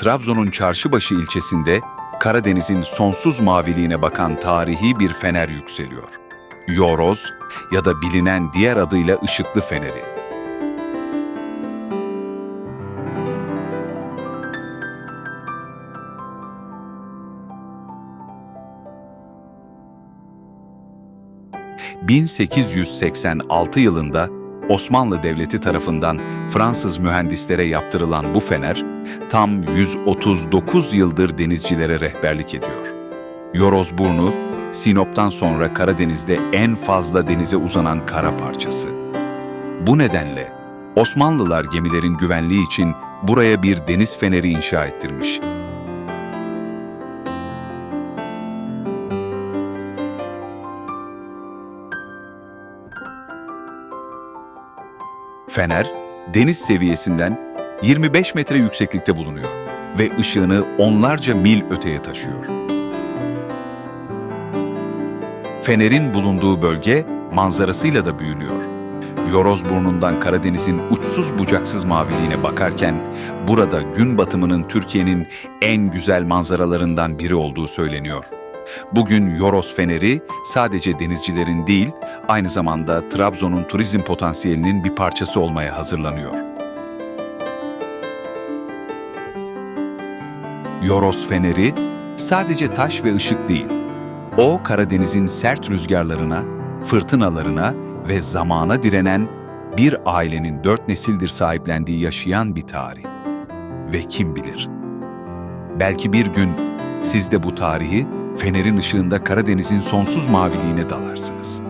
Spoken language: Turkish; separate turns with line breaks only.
Trabzon'un Çarşıbaşı ilçesinde Karadeniz'in sonsuz maviliğine bakan tarihi bir fener yükseliyor. Yoroz ya da bilinen diğer adıyla ışıklı feneri. ...1886 yılında Osmanlı Devleti tarafından Fransız mühendislere yaptırılan bu fener, tam 139 yıldır denizcilere rehberlik ediyor. Yorozburnu, Sinop'tan sonra Karadeniz'de en fazla denize uzanan kara parçası. Bu nedenle Osmanlılar gemilerin güvenliği için buraya bir deniz feneri inşa ettirmiş. Fener, deniz seviyesinden 25 metre yükseklikte bulunuyor ve ışığını onlarca mil öteye taşıyor. Fener'in bulunduğu bölge manzarasıyla da büyülüyor. Yorozburnu'ndan Karadeniz'in uçsuz bucaksız maviliğine bakarken burada gün batımının Türkiye'nin en güzel manzaralarından biri olduğu söyleniyor. Bugün Yoros Feneri sadece denizcilerin değil, aynı zamanda Trabzon'un turizm potansiyelinin bir parçası olmaya hazırlanıyor. Yoros Feneri sadece taş ve ışık değil, o Karadeniz'in sert rüzgarlarına, fırtınalarına ve zamana direnen bir ailenin dört nesildir sahiplendiği yaşayan bir tarih. Ve kim bilir? Belki bir gün siz de bu tarihi fenerin ışığında Karadeniz'in sonsuz maviliğine dalarsınız.''